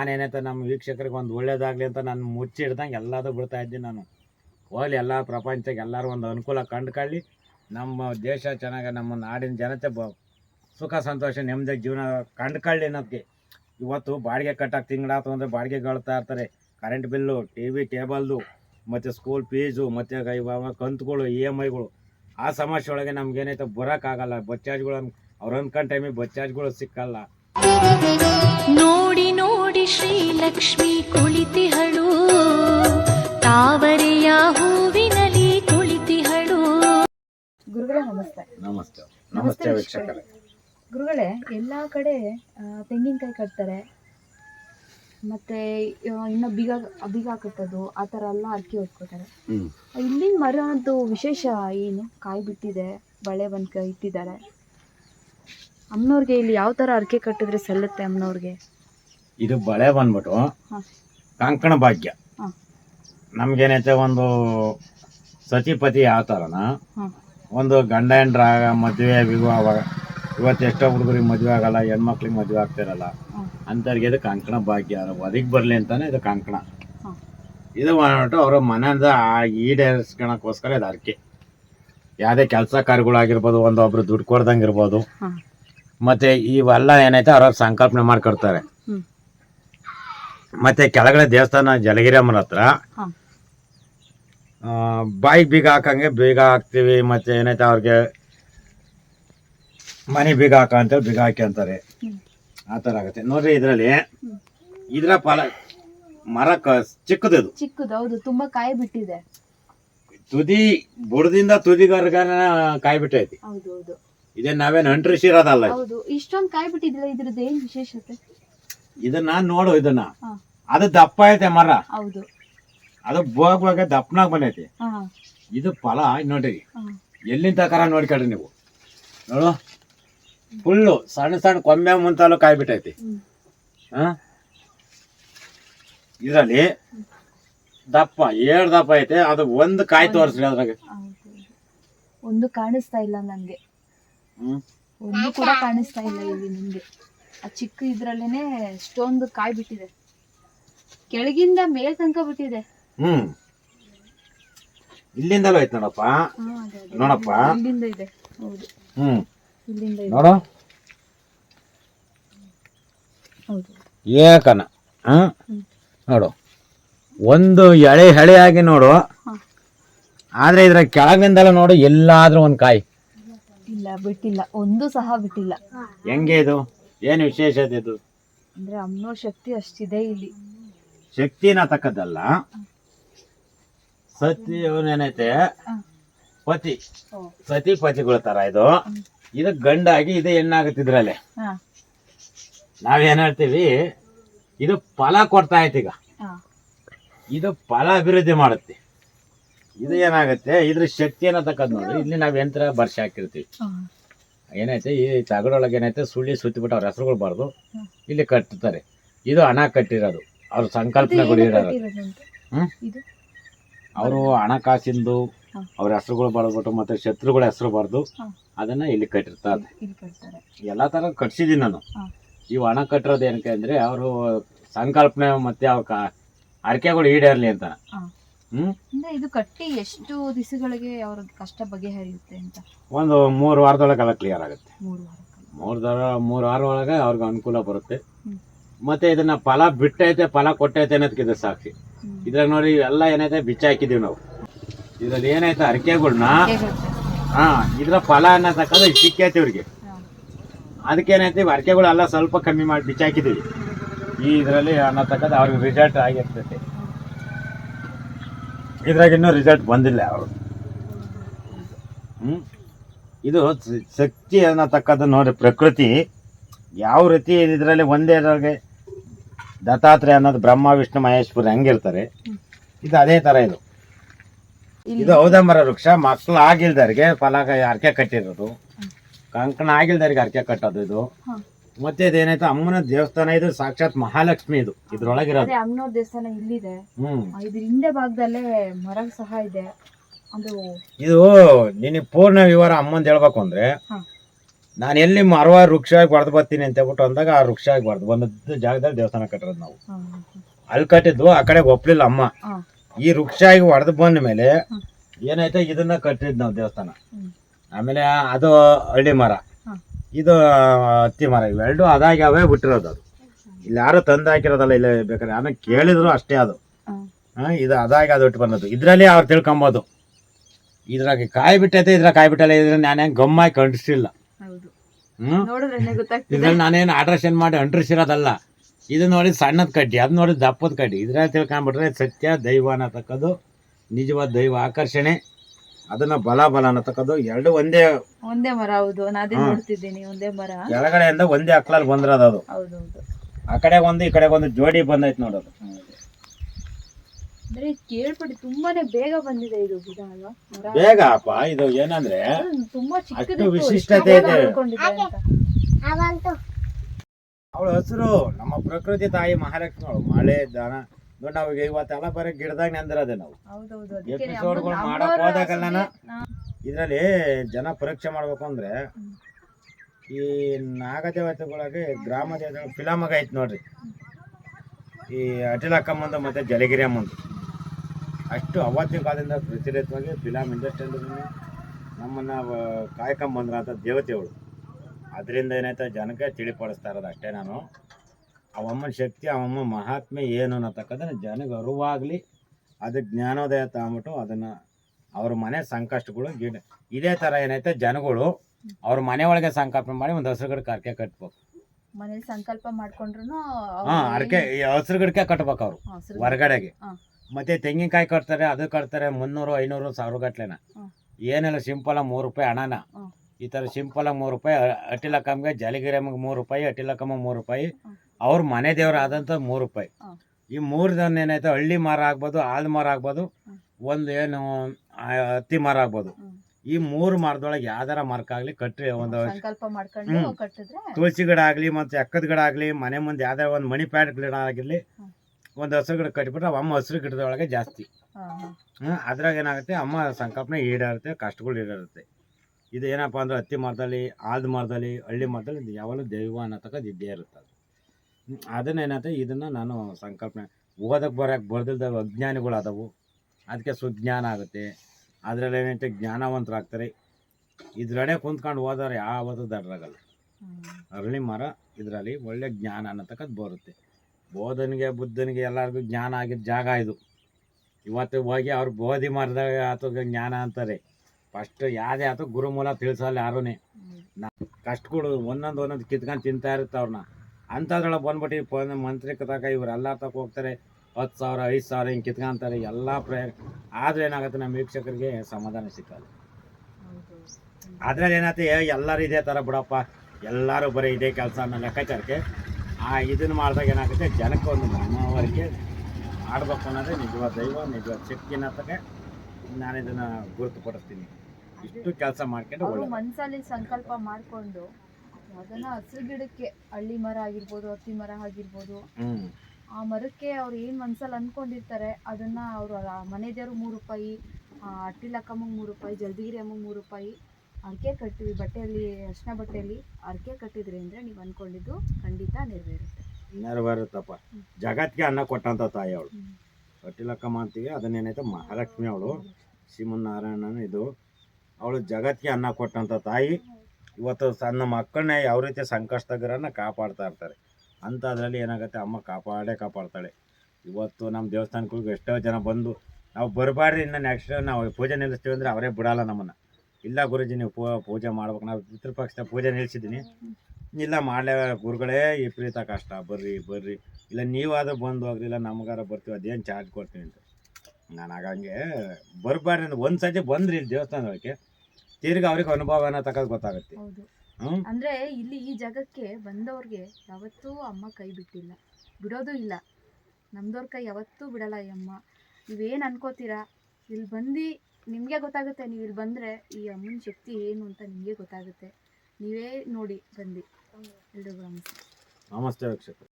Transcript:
ನಾನೇನೈತೆ ನಮ್ಮ ವೀಕ್ಷಕರಿಗೆ ಒಂದು ಒಳ್ಳೇದಾಗಲಿ ಅಂತ ನಾನು ಮುಚ್ಚಿ ಹಿಡ್ದಂಗೆ ಎಲ್ಲದೂ ಬಿಡ್ತಾ ಇದ್ದೀನಿ ನಾನು. ಹೋಗ್ಲಿ, ಎಲ್ಲ ಪ್ರಪಂಚಕ್ಕೆ ಎಲ್ಲರೂ ಒಂದು ಅನುಕೂಲ ಕಂಡುಕೊಳ್ಳಿ. ನಮ್ಮ ದೇಶ ಚೆನ್ನಾಗಿ, ನಮ್ಮ ನಾಡಿನ ಜನತೆ ಬ, ಸುಖ, ಸಂತೋಷ, ನೆಮ್ಮದಿ ಜೀವನ ಕಂಡುಕೊಳ್ಳಿ ಅನ್ನೋದಕ್ಕೆ ಇವತ್ತು ಬಾಡಿಗೆ ಕಟ್ಟಕ್ಕೆ ತಿಂಗಳಾತು ಅಂದರೆ ಬಾಡಿಗೆಗಳ್ತಾ ಇರ್ತಾರೆ. ಕರೆಂಟ್ ಬಿಲ್ಲು ಟಿ ವಿ ಟೇಬಲ್ದು ಮತ್ತು ಸ್ಕೂಲ್ ಫೀಸು ಮತ್ತು ಇವಾಗ ಕಂತುಗಳು ಇ ಎಂ ಐಗಳು ಆ ಸಮಸ್ಯೆ ಒಳಗೆ ನಮ್ಗೇನೈತೆ ಬರೋಕ್ಕಾಗಲ್ಲ. ಬಚ್ಚಾಜ್ಗಳು ಅವ್ರು ಅಂದ್ಕೊಂಡ ಟೈಮಿಗೆ ಬಚ್ಚಾಜ್ಗಳು ಸಿಕ್ಕಲ್ಲ. ನೋಡಿ. ಶ್ರೀಲಕ್ಷ್ಮಿ ಕುಳಿತಿಹಳು. ತಾವರೆಯ ಹೂವಿನಲಿ ಕುಳಿತಿಹಳು. ಗುರುಗಳೇ ನಮಸ್ತೆ. ನಮಸ್ತೆ. ನಮಸ್ತೆ ವೀಕ್ಷಕರೇ. ಗುರುಗಳೇ ಎಲ್ಲ ಕಡೆ ತೆಂಗಿನಕಾಯಿ ಕಟ್ತಾರೆ. ಮತ್ತೆ ಇನ್ನ ಬೀಗ ಬೀಗ ಕಟ್ಟೋದು ಆ ತರ ಎಲ್ಲ ಅಕ್ಕಿ ಹೊತ್ಕೋತಾರೆ. ಇಲ್ಲಿನ ಮರದ್ದು ವಿಶೇಷ ಏನು? ಕಾಯಿ ಬಿಟ್ಟಿದೆ ಬಳೆ ಬಂದು ಇಟ್ಟಿದ್ದಾರೆ. ಅಮ್ಮನವ್ರಿಗೆ ಇಲ್ಲಿ ಯಾವ ಥರ ಅರ್ಕೆ ಕಟ್ಟಿದ್ರೆ ಸಲ್ಲುತ್ತೆ ಅಮ್ಮನವ್ರಿಗೆ? ಇದು ಬಳೆ ಬಂದ್ಬಿಟ್ಟು ಕಂಕಣ ಭಾಗ್ಯ. ನಮ್ಗೇನೈತೆ ಒಂದು ಸತಿಪತಿ ಯಾವ ಥರನ ಒಂದು ಗಂಡ ಹೆಂಡ್ರ ಮದುವೆ ವಿವಾಹ ಇವತ್ತು ಎಷ್ಟೋ ಹುಡುಗರಿಗೆ ಮದುವೆ ಆಗಲ್ಲ ಹೆಣ್ಮಕ್ಳಿಗೆ ಮದುವೆ ಆಗ್ತಿರಲ್ಲ. ಅಂಥವ್ರಿಗೆ ಇದು ಕಂಕಣ ಭಾಗ್ಯ. ಒದಗಿ ಬರಲಿ ಅಂತಾನೆ ಇದು ಕಂಕಣ. ಇದು ಮಾಡ್ಬಿಟ್ಟು ಅವ್ರ ಮನೆಯಿಂದ ಈಡೇರಿಸ್ಕೊಳಕ್ಕೋಸ್ಕರ ಇದು ಅರ್ಕೆ ಯಾವುದೇ ಕೆಲಸ ಕಾರ್ಯಗಳಾಗಿರ್ಬೋದು ಒಂದೊಬ್ರು ದುಡ್ಡು ಕೊಡ್ದಂಗೆ ಇರ್ಬೋದು ಮತ್ತೆ ಇವೆಲ್ಲ ಏನೈತೆ ಅವ್ರವ್ರ ಸಂಕಲ್ಪನೆ ಮಾಡ್ಕೊಡ್ತಾರೆ. ಮತ್ತೆ ಕೆಳಗಡೆ ದೇವಸ್ಥಾನ ಜಲಗಿರಮ್ಮನ ಹತ್ರ. ಬಾಯಿಗೆ ಬೀಗ ಹಾಕಂಗೆ ಬೀಗ ಹಾಕ್ತೀವಿ ಮತ್ತೆ ಏನೈತೆ ಅವ್ರಿಗೆ ಮನೆ ಬೀಗ ಹಾಕ ಅಂತ ಬೀಗ ಹಾಕಿ ಅಂತಾರೆ. ಆ ಥರ ಆಗುತ್ತೆ. ನೋಡ್ರಿ ಇದರಲ್ಲಿ ಇದ್ರ ಫಲ ಮರ ಕ ಚಿಕ್ಕದು ಇದು. ಚಿಕ್ಕದು ಹೌದು ತುಂಬ ಕಾಯಿ ಬಿಟ್ಟಿದೆ. ತುದಿ ಬುಡದಿಂದ ತುದಿಗರ್ಗನ ಕಾಯಿ ಬಿಟ್ಟೈತಿ. ಹೌದು ಹೌದು. ಇದೇ ನಾವೇನು ಅಂಟ್ರಿಸಿರೋದಲ್ಲ. ಹೌದು ಇಷ್ಟೊಂದು ಕಾಯಿ ಬಿಟ್ಟಿದ್ರೆ ಇದ್ರದ್ದು ಏನು ವಿಶೇಷತೆ? ಇದನ್ನ ನೋಡು ಇದನ್ನ. ಅದು ದಪ್ಪ ಐತೆ ಮರ. ಹೌದು. ಅದು ಬೋಗ ದಪ್ಪನಾಗ ಬಂದೈತಿ. ಇದು ಫಲ ನೋಡ್ರಿ. ಎಲ್ಲಿಂದ ತಕರ ನೋಡ್ಕೊಳ್ರಿ ನೀವು? ನೋಡು. ಫುಲ್ಲು ಸಣ್ಣ ಸಣ್ಣ ಕೊಂಬೆ ಮುಂತಾಲು ಕಾಯಿ ಬಿಟ್ಟೈತಿ. ಹಾ? ಇದರಲ್ಲಿ ದಪ್ಪ ಏಳು ದಪ್ಪ ಐತೆ. ಅದು ಒಂದು ಕಾಯಿ ತೋರಿಸ್ರಿ ಅದ್ರಾಗ. ಒಂದು ಕಾಣಿಸ್ತಾ ಇಲ್ಲ ನನಗೆ ಒಂದು ಕೂಡ ಕಾಣಿಸ್ತಾ ಇಲ್ಲ ಇಲ್ಲಿ ನಿಮಗೆ. ಆ ಚಿಕ್ಕ ಇದ್ರಲ್ಲೇನೆ ಎಷ್ಟೊಂದು ಕಾಯಿ ಬಿಟ್ಟಿದೆ. ಕೆಳಗಿಂದ ಮೇಲ್ ತನಕ ಬಿಟ್ಟಿದೆ. ಹ್ಮ್. ಇಲ್ಲಿಂದಲೂ ಆಯ್ತು ನೋಡಪ್ಪ. ನೋಡಪ್ಪ. ಇಲ್ಲಿಂದ ಇದೆ. ಹೌದು. ಹ್ಮ್. ಇಲ್ಲಿಂದ ಇದೆ. ನೋಡು. ಹೌದು. ಏಕನ. ನೋಡು. ಒಂದು ಎಳೆ ಎಳೆಯಾಗಿ ನೋಡು. ಆದ್ರೆ ಇದ್ರ ಕೆಳಗಿಂದಲೂ ನೋಡು ಎಲ್ಲಾದ್ರೂ ಒಂದ್ ಕಾಯಿ. ಇಲ್ಲ ಬಿಟ್ಟಿಲ್ಲ. ಒಂದು ಸಹ ಬಿಟ್ಟಿಲ್ಲ. ಹೆಂಗೆ ಇದು? ಏನು ವಿಶೇಷತೆ ಇದು? ಅಂದ್ರೆ ಶಕ್ತಿ ಅಷ್ಟಿದೆ ಇಲ್ಲಿ. ಶಕ್ತಿನ ತಕ್ಕದ್ದಲ್ಲ. ಸತಿ ಏನೈತೆ? ಪತಿ. ಸತಿ ಪತಿಗಳ ತರ ಇದು. ಇದು ಗಂಡಾಗಿ ಇದು ಹೆಣ್ಣಾಗುತ್ತಿದ್ರಲ್ಲೇ ನಾವೇನ್ ಹೇಳ್ತೀವಿ? ಇದು ಫಲ ಕೊಡ್ತಾ ಐತಿ ಈಗ. ಇದು ಫಲ ಅಭಿವೃದ್ಧಿ ಮಾಡುತ್ತೆ. ಇದು ಏನಾಗುತ್ತೆ? ಇದ್ರ ಶಕ್ತಿ ತಕ್ಕದ್ ನೋಡಿ. ಇಲ್ಲಿ ನಾವ್ ಯಂತ್ರ ಬರ್ಸಿ ಹಾಕಿರ್ತೀವಿ. ಏನೈತೆ ಈ ತಗಡೊಳಗೆ ಏನೈತೆ ಸುಳ್ಳಿ ಸುತ್ತಿಬಿಟ್ಟು ಅವ್ರ ಹೆಸರುಗಳು ಬಾರ್ದು ಇಲ್ಲಿ ಕಟ್ತಾರೆ. ಇದು ಹಣ ಕಟ್ಟಿರೋದು. ಅವ್ರ ಸಂಕಲ್ಪನೆಗಳು ಇರೋದು. ಅವರು ಹಣಕಾಸಿಂದು. ಅವ್ರ ಹೆಸರುಗಳು ಬರ್ಬಿಟ್ಟು ಮತ್ತೆ ಶತ್ರುಗಳ ಹೆಸರು ಬರ್ದು. ಅದನ್ನ ಇಲ್ಲಿ ಕಟ್ಟಿರ್ತಾರೆ ಎಲ್ಲ ತರ ಕಟ್ಸಿದೀನಿ ನಾನು. ಇವು ಹಣ ಕಟ್ಟಿರೋದು ಏನಕ್ಕೆ ಅಂದ್ರೆ ಅವರು ಸಂಕಲ್ಪನೆ ಮತ್ತೆ ಅವ್ರ ಹರಕೆಗಳು ಈಡೇರ್ಲಿ ಅಂತ. ಅಂದ್ರೆ ಇದು ಕಟ್ಟಿ ಎಷ್ಟು ದಿವಸಗಳಿಗೆ ಅವ್ರ ಕಷ್ಟ ಬಗೆಹರಿಯುತ್ತೆ ಅಂತ? ಒಂದು ಮೂರು ವಾರದೊಳಗೆಲ್ಲ ಕ್ಲಿಯರ್ ಆಗುತ್ತೆ. ಮೂರು ವಾರ ಮೂರು ವಾರ ಒಳಗೆ ಅವ್ರಿಗೆ ಅನುಕೂಲ ಬರುತ್ತೆ. ಮತ್ತೆ ಇದನ್ನ ಫಲ ಬಿಟ್ಟೈತೆ ಫಲ ಕೊಟ್ಟೈತೆ ಅನ್ನೋದಕ್ಕಿದೆ ಸಾಕ್ಷಿ. ಇದ್ರಾಗ ನೋಡಿ ಎಲ್ಲ ಏನೈತೆ ಬಿಚ್ಚ ಹಾಕಿದೀವಿ ನಾವು. ಇದ್ರಲ್ಲಿ ಏನೈತೆ ಅರಕೆಗಳನ್ನ? ಹಾ ಇದ್ರ ಫಲ ಅನ್ನತಕ್ಕಂಥ ಸಿಕ್ಕೈತಿ ಇವ್ರಿಗೆ. ಹಾ. ಅದಕ್ಕೇನೈತಿ ಅರಕೆಗಳೆಲ್ಲ ಸ್ವಲ್ಪ ಕಮ್ಮಿ ಮಾಡಿ ಬಿಚ್ಚ ಹಾಕಿದೀವಿ ಈ ಇದರಲ್ಲಿ ಅನ್ನತಕ್ಕಂಥ ಅವ್ರಿಗೆ ರಿಸಲ್ಟ್ ಆಗಿರ್ತೈತಿ. ಇದ್ರಾಗ ಇನ್ನೂ ರಿಸಲ್ಟ್ ಬಂದಿಲ್ಲ ಅವರು. ಇದು ಶಕ್ತಿ ಅನ್ನತಕ್ಕದ್ದು ನೋಡಿ ಪ್ರಕೃತಿ. ಯಾವ ರೀತಿ ಇದರಲ್ಲಿ ಒಂದೇ ದತ್ತಾತ್ರೇಯ ಅನ್ನೋದು ಬ್ರಹ್ಮ ವಿಷ್ಣು ಮಹೇಶ್ವರ ಹೆಂಗಿರ್ತಾರೆ. ಇದು ಅದೇ ತರ ಇದು. ಇದು ಔದಂಬರ ವೃಕ್ಷ ಮಕ್ಕಳು ಆಗಿಲ್ದವ್ರಿಗೆ ಫಲಕ ಅರ್ಕೆ ಕಟ್ಟಿರೋದು. ಕಂಕಣ ಆಗಿಲ್ದವ್ರಿಗೆ ಅರ್ಕೆ ಕಟ್ಟೋದು ಇದು. ಮತ್ತೆ ಇದೇನಾಯ್ತು ಅಮ್ಮನ ದೇವಸ್ಥಾನ ಇದು ಸಾಕ್ಷಾತ್ ಮಹಾಲಕ್ಷ್ಮಿ ಇದು. ಇದ್ರೊಳಗಿರೋದು. ಅದೇ ಅಮ್ಮನವ್ರ ದೇವಸ್ಥಾನ ಇಲ್ಲಿದೆ. ಹ್ಮ್. ಆ, ಇದ್ರ ಹಿಂದೆ ಭಾಗದಲ್ಲೇ ಮರ ಸಹ ಇದೆ. ಅದು ಇದು ನಿನಗೆ ಪೂರ್ಣ ವಿವರ ಅಮ್ಮಂದ ಹೇಳ್ಬೇಕು ಅಂದ್ರೆ ಹಾ. ನಾನು ಎಲ್ಲಿ ಮರವ ವೃಕ್ಷವಾಗಿ ಹೊಡೆದು ಬರ್ತೀನಿ ಅಂತ ಹೇಳ್ಬಿಟ್ಟು ಅಂದಾಗ ಆ ವೃಕ್ಷವಾಗಿ ಹೊಡೆದು ಬಂದದ್ದು ಜಾಗದಲ್ಲಿ ದೇವಸ್ಥಾನ ಕಟ್ಟಿರೋದು ನಾವು. ಹಾ, ಅಲ್ಲಿ ಕಟ್ಟಿದ್ದು ಆ ಕಡೆ ಒಪ್ಲಿಲ್ಲ ಅಮ್ಮ. ಹಾ. ಈ ವೃಕ್ಷವಾಗಿ ಹೊಡೆದು ಬಂದ ಮೇಲೆ ಏನಾಯ್ತು ಇದನ್ನ ಕಟ್ಟಿದ್ ನಾವು ದೇವಸ್ಥಾನ. ಹ್ಮ್. ಆಮೇಲೆ ಅದು ಹಳ್ಳಿ ಮರ. ಇದು ಹತ್ತಿ ಮರ ಇವೆರಡು ಅದಾಗಿ ಅವೇ ಬಿಟ್ಟಿರೋದು ಅದು. ಇಲ್ಲಿ ಯಾರು ತಂದು ಹಾಕಿರೋದಲ್ಲ ಇಲ್ಲ ಬೇಕಾದ್ರೆ ಆಮೇಲೆ ಕೇಳಿದ್ರು ಅಷ್ಟೇ ಅದು. ಇದು ಅದಾಗಿ ಅದು ಇಟ್ಟು ಬಂದದ್ದು. ಇದರಲ್ಲಿ ಅವ್ರು ತಿಳ್ಕೊಂಬೋದು. ಇದ್ರಾಗ ಕಾಯಿ ಬಿಟ್ಟೈತೆ ಇದ್ರಾಗ ಕಾಯಿ ಬಿಟ್ಟಲ್ಲ ಇದ್ರೆ ನಾನೇನು ಗಮ್ಮಾಗಿ ಕಂಡಿಸಿಲ್ಲ ಇದ್ರಲ್ಲಿ ನಾನೇನು ಆಲ್ಟ್ರೇಷನ್ ಮಾಡಿ ಅಂಟ್ರಿಸಿರೋದಲ್ಲ. ಇದು ನೋಡಿ ಸಣ್ಣದ ಕಡ್ಡಿ ಅದು ನೋಡಿ ದಪ್ಪದ ಕಡ್ಡಿ. ಇದ್ರಲ್ಲಿ ತಿಳ್ಕೊಂಡ್ಬಿಟ್ರೆ ಸತ್ಯ ದೈವ ಅನ್ನತಕ್ಕದ್ದು ನಿಜವಾದ ದೈವ ಆಕರ್ಷಣೆ. ಅದನ್ನ ಬಲ ಬಲ ಅನ್ನತಕ್ಕದ್ದು ಎರಡು ಒಂದೇ ಒಂದೇ ಮರ ಹೌದು. ನಾ ಅದೇ ನೋಡ್ತಿದ್ದೀನಿ ಒಂದೇ ಮರ. ಕೆಳಗಡೆಯಿಂದ ಒಂದೇ ಅಕ್ಲಲ್ಲಿ ಬಂದಿರೋದು ಅದು. ಹೌದೌದು. ಆ ಕಡೆ ಒಂದು ಈ ಕಡೆ ಒಂದು ಜೋಡಿ ಬಂದೈತೆ ನೋಡೋದು ಅಂದ್ರೆ ತುಂಬಾನೇ ಬೇಗ ಬಂದಿದೆ ಇದು ಗಿಡ ಅಲ್ವಾ? ಮರ. ಬೇಗ ಅಪ್ಪ ಇದು ಏನಂದ್ರೆ ತುಂಬಾ ಚಿಕ್ಕದಿತ್ತು, ಅಷ್ಟು ಎಷ್ಟು ವಿಶಿಷ್ಟತೆ ಬೇಗ ಇದೆ. ಬೆಳ್ಕೊಂಡಿದೆ ಅಂತ. ಅವಳ ಹೆಸರು ನಮ್ಮ ಪ್ರಕೃತಿ ತಾಯಿ ಮಹಾಲಕ್ಷ್ಮಿ ಅವಳು ಮಳೆ ದನ ನೋಡಿ ನಾವು ಇವತ್ತೆಲ್ಲ ಬರೀ ಗಿಡದಾಗ ನೆಂದಿರೋದೆ ನಾವು. ಎಪಿಸೋಡ್ಗಳು ಮಾಡಕ್ ಹೋದಾಗೆಲ್ಲ ಇದರಲ್ಲಿ ಜನ ಪರೀಕ್ಷೆ ಮಾಡ್ಬೇಕು ಅಂದ್ರೆ. ಈ ನಾಗದೇವತೆಗಳಿಗೆ ಗ್ರಾಮ ದೇವತೆ ಫಿಲಮಾಗ ಐತೆ ನೋಡ್ರಿ. ಈ ಅಟಿಲಕ್ಕಮ್ಮಂದು ಮತ್ತು ಜಲಗಿರಿ ಅಮ್ಮಂದು. ಅಷ್ಟು ಅವತ್ತಿನ ಕಾಲದಿಂದ ಪ್ರಚಲಿತವಾಗಿ ಫಿಲಮ್ ಇಂಡಸ್ಟ್ರಿಯಲ್ಲಿ ನಮ್ಮನ್ನ ವ- ಕಾಯ್ಕೊಂಬಂದ್ರಂಥ ದೇವತೆಗಳು. ಅದರಿಂದ ಏನಾಯ್ತು ಜನಕ್ಕೆ ತಿಳಿಪಡಿಸ್ತಾ ಇರೋದು ಅಷ್ಟೇ ನಾನು. ಅವಮ್ಮನ ಶಕ್ತಿ ಅವಮ್ಮ ಮಹಾತ್ಮೆ ಏನು ಅನ್ನತಕ್ಕಂಥ ಜನಗೆ ಅರಿವಾಗಲಿ ಅದು ಜ್ಞಾನೋದಯ ತಗೊಂಬಿಟ್ಟು ಅದನ್ನು ಅವ್ರ ಮನೆ ಸಂಕಷ್ಟಗಳು ಗಿಡ ಇದೇ ಥರ ಏನೈತೆ ಜನಗಳು ಅವ್ರ ಮನೆ ಒಳಗೆ ಸಂಕಲ್ಪ ಮಾಡಿ ಒಂದು ಹಸಿರು ಗಿಡಕ್ಕೆ ಅರ್ಕೆ ಕಟ್ಬೇಕು. ಮನೇಲಿ ಸಂಕಲ್ಪ ಮಾಡ್ಕೊಂಡ್ರು ಹಾಂ ಅರ್ಕೆ ಹಸಿರು ಗಿಡಕ್ಕೆ ಕಟ್ಬೇಕು ಅವರು ಹೊರಗಡೆಗೆ. ಮತ್ತೆ ತೆಂಗಿನಕಾಯಿ ಕಟ್ತಾರೆ ಅದು ಕಟ್ತಾರೆ ಮುನ್ನೂರು ಐನೂರು ಸಾವಿರ ಗಟ್ಲೆನ. ಏನೆಲ್ಲ ಸಿಂಪಲ್ ಮೂರು ರೂಪಾಯಿ ಹಣನ. ಈ ಥರ ಸಿಂಪಲ್ ಮೂರು ರೂಪಾಯಿ ಅಟಿಲಕ್ಕಮ್ಗೆ ಜಲಗಿರಮ್ಗೆ ಮೂರು ರೂಪಾಯಿ ಅಟಿಲಕ್ಕಮ್ಮ ಮೂರು ರೂಪಾಯಿ. ಅವ್ರ ಮನೆ ದೇವ್ರ ಆದಂಥ ಮೂರು ರೂಪಾಯಿ. ಈ ಮೂರು ದನ ಏನಾಯ್ತು ಹಳ್ಳಿ ಮರ ಆಗ್ಬೋದು ಆಲ್ ಮರ ಆಗ್ಬೋದು. ಒಂದು ಏನು ಹತ್ತಿ ಮರ ಆಗ್ಬೋದು. ಈ ಮೂರು ಮರದೊಳಗೆ ಯಾವ್ದಾರ ಮರಕ್ಕಾಗ್ಲಿ ಕಟ್ರಿ ಒಂದು ತುಳಸಿ ಗಿಡ ಆಗಲಿ ಮತ್ತು ಎಕ್ಕದ ಗಿಡ ಆಗಲಿ ಮನೆ ಮುಂದೆ ಯಾವ್ದಾರ ಒಂದು ಮಣಿ ಪ್ಯಾಡ್ ಗಿಡ ಆಗಿರಲಿ. ಒಂದು ಹಸಿರು ಗಿಡ ಕಟ್ಬಿಟ್ರೆ ಅವ ಅಮ್ಮ ಹಸಿರು ಗಿಡದೊಳಗೆ ಜಾಸ್ತಿ. ಅದ್ರಾಗ ಏನಾಗುತ್ತೆ ಅಮ್ಮ ಸಂಕಲ್ಪನೆ ಈಡೇರುತ್ತೆ ಕಷ್ಟಗಳು ಈಡಾರುತ್ತೆ. ಇದು ಏನಪ್ಪ ಅಂದ್ರೆ ಹತ್ತಿ ಮರದಲ್ಲಿ ಆಲ್ದ ಮರದಲ್ಲಿ ಹಳ್ಳಿ ಮರದಲ್ಲಿ ಯಾವಾಗಲೂ ದೈವ ಅನ್ನತಕ್ಕದ್ದು ಇದ್ದೇ ಇರುತ್ತೆ ಅದು ಹ್ಮ್, ಅದನ್ನೇನತ್ತೆ ಇದನ್ನು ನಾನು ಸಂಕಲ್ಪನೆ ಓದಕ್ಕೆ ಬರೋಕ್ಕೆ ಬರ್ದಿಲ್ದ ಅಜ್ಞಾನಿಗಳಾದವು. ಅದಾವು ಅದಕ್ಕೆ ಸುಜ್ಞಾನ ಆಗುತ್ತೆ. ಅದರಲ್ಲಿ ಏನಂತೆ ಜ್ಞಾನವಂತರಾಗ್ತಾರೆ. ಇದ್ರಡೆ ಕುಂತ್ಕೊಂಡು ಓದೋರು ಯಾವತ್ತೂ ದಡ್ರಾಗಲ್ಲ. ಅರಳಿ ಮರ ಇದರಲ್ಲಿ ಒಳ್ಳೆ ಜ್ಞಾನ ಅನ್ನತಕ್ಕದ್ದು ಬರುತ್ತೆ. ಬೋಧನಿಗೆ ಬುದ್ಧನಿಗೆ ಎಲ್ಲರಿಗೂ ಜ್ಞಾನ ಆಗಿದ್ದ ಜಾಗ ಇದು. ಇವತ್ತು ಹೋಗಿ ಅವ್ರು ಬೋಧಿ ಮಾರ್ದಾಗ ಅಥವಾ ಜ್ಞಾನ ಅಂತಾರೆ. ಫಸ್ಟ್ ಯಾವುದೇ ಆಯ್ತು ಗುರುಮೂಲ ತಿಳಿಸಲ್ಲ ಯಾರೂ ನಾ ಕಷ್ಟಗಳು ಒಂದೊಂದು ಒಂದೊಂದು ಕಿತ್ಕೊಂಡು ತಿಂತಾ ಇರುತ್ತೆ ಅವ್ರನ್ನ. ಅಂಥದ್ರೊಳಗೆ ಬಂದ್ಬಿಟ್ಟು ಫೋನ್ ಮಂತ್ರಿಕದಾಗ ಇವರೆಲ್ಲ ತಕ ಹೋಗ್ತಾರೆ. ಹತ್ತು ಸಾವಿರ ಐದು ಸಾವಿರ ಹಿಂಗೆ ಕಿತ್ಕೊಂತಾರೆ. ಎಲ್ಲ ಪ್ರಯ ಆದ್ರೆ ಏನಾಗುತ್ತೆ ನಮ್ಮ ವೀಕ್ಷಕರಿಗೆ ಸಮಾಧಾನ ಸಿಕ್ಕಲ್ಲ. ಅದ್ರಲ್ಲಿ ಏನಾಯ್ತು ಏ ಎಲ್ಲರೂ ಇದೇ ಥರ ಬಿಡಪ್ಪ ಎಲ್ಲರೂ ಬರೀ ಇದೇ ಕೆಲಸ ಅನ್ನೋ ಲೆಕ್ಕಾಚಾರಕ್ಕೆ ಆ ಇದನ್ನು ಮಾಡಿದಾಗ ಏನಾಗುತ್ತೆ ಜನಕ್ಕೆ ಒಂದು ಮನವರಿಕೆ ಮಾಡಬೇಕು ಅನ್ನೋದೇ ನಿಜವಾದ ದೈವ ನಿಜವಾದ ಶಕ್ತಿ ಅನ್ನೋದಕ್ಕೆ ನಾನು ಇದನ್ನು ಗುರುತುಪಡಿಸ್ತೀನಿ. ಇಷ್ಟು ಕೆಲಸ ಮಾಡ್ಕೊಂಡು ಮನಸ್ಸಲ್ಲಿ ಸಂಕಲ್ಪ ಮಾಡ್ಕೊಂಡು ಅದನ್ನ ಹಸಿರು ಗಿಡಕ್ಕೆ ಹಳ್ಳಿ ಮರ ಆಗಿರ್ಬೋದು ಹತ್ತಿ ಮರ ಆಗಿರ್ಬೋದು. ಆ ಮರಕ್ಕೆ ಅವ್ರು ಏನು ಮನ್ಸಲ್ಲಿ ಅನ್ಕೊಂಡಿರ್ತಾರೆ ಅದನ್ನ ಅವರು ಮನೆ ದೇವ್ರಿಗೆ ಮೂರು ರೂಪಾಯಿ ಅಟ್ಟಿಲಕ್ಕಮ್ಮಗೆ ಮೂರು ರೂಪಾಯಿ ಜಲ್ದಿಗಿರಿ ಅಮ್ಮಗೆ ಮೂರು ರೂಪಾಯಿ ಅರ್ಕೆ ಕಟ್ಟಿದ್ವಿ ಬಟ್ಟೆಯಲ್ಲಿ ಅರ್ಶಿನ ಬಟ್ಟೆಯಲ್ಲಿ ಅರ್ಕೆ ಕಟ್ಟಿದ್ರಿ ಅಂದ್ರೆ ನೀವು ಅನ್ಕೊಂಡಿದ್ದು ಖಂಡಿತ ನೆರವೇರುತ್ತೆ. ನೆರವೇರುತ್ತಪ್ಪ. ಜಗತ್ತಿಗೆ ಅನ್ನ ಕೊಟ್ಟಂತ ತಾಯಿ ಅವಳು. ಅಟ್ಟಿಲಕ್ಕಮ್ಮ ಅಂತೀವಿ ಅದನ್ನೇನೈತೆ ಮಹಾಲಕ್ಷ್ಮಿ ಅವಳು. ಶ್ರೀಮನ್ನಾರಾಯಣನ ಇದು. ಅವಳು ಜಗತ್ತಿಗೆ ಅನ್ನ ಕೊಟ್ಟಂತ ತಾಯಿ. ಇವತ್ತು ಸಣ್ಣ ಮಕ್ಕಳನ್ನ ಯಾವ ರೀತಿ ಸಂಕಷ್ಟಗಿರನ್ನ ಕಾಪಾಡ್ತಾ ಇರ್ತಾರೆ. ಅಂಥದ್ರಲ್ಲಿ ಏನಾಗುತ್ತೆ? ಅಮ್ಮ ಕಾಪಾಡೇ ಕಾಪಾಡ್ತಾಳೆ. ಇವತ್ತು ನಮ್ಮ ದೇವಸ್ಥಾನಗಳಿಗೆ ಎಷ್ಟೋ ಜನ ಬಂದು ನಾವು ಬರಬಾರ್ದು ಇನ್ನು ನೆಕ್ಸ್ಟ್ ನಾವು ಪೂಜೆ ನಿಲ್ಲಿಸ್ತೀವಿ ಅಂದರೆ ಅವರೇ ಬಿಡಲ್ಲ ನಮ್ಮನ್ನು. ಇಲ್ಲ ಗುರುಜಿ, ನೀವು ಪೂ ಪೂಜೆ ಮಾಡ್ಬೇಕು. ನಾವು ಪಿತೃಪಕ್ಷ ಪೂಜೆ ನಿಲ್ಲಿಸಿದ್ದೀನಿ. ಇಲ್ಲ ಮಾಡಲೇ ಗುರುಗಳೇ ವಿಪರೀತ ಕಷ್ಟ. ಬರ್ರಿ ಬರ್ರಿ. ಇಲ್ಲ ನೀವಾದರೂ ಬಂದು ಹೋಗ್ಲಿಲ್ಲ ನಮಗಾರ ಬರ್ತೀವಿ. ಅದೇನು ಚಾರ್ಜ್ ಕೊಡ್ತೀನಿ ಅಂತ. ನಾನು ಆಗಂಗೆ ಬರಬಾರ್ದು. ಒಂದು ಸತಿ ಬಂದ್ರಿ ಇಲ್ಲಿ ತಿರ್ಗಿ ಅವ್ರಿಗೆ ಅನುಭವನ ತಗೋದು ಗೊತ್ತಾಗುತ್ತೆ. ಹೌದು. ಅಂದರೆ ಇಲ್ಲಿ ಈ ಜಾಗಕ್ಕೆ ಬಂದವ್ರಿಗೆ ಯಾವತ್ತೂ ಅಮ್ಮ ಕೈ ಬಿಟ್ಟಿಲ್ಲ. ಬಿಡೋದು ಇಲ್ಲ. ನಮ್ದವ್ರ ಕೈ ಯಾವತ್ತೂ ಬಿಡಲ್ಲ ಈ ಅಮ್ಮ. ನೀವೇನು ಅನ್ಕೋತೀರಾ? ಇಲ್ಲಿ ಬಂದು ನಿಮಗೆ ಗೊತ್ತಾಗುತ್ತೆ ನೀವು ಇಲ್ಲಿ ಬಂದರೆ ಈ ಅಮ್ಮನ ಶಕ್ತಿ ಏನು ಅಂತ ನಿಮಗೆ ಗೊತ್ತಾಗುತ್ತೆ. ನೀವೇ ನೋಡಿ ಬಂದು. ಎಲ್ರಿಗೂ ನಮಸ್ತೆ ನಮಸ್ತೆ ವೀಕ್ಷಕರು.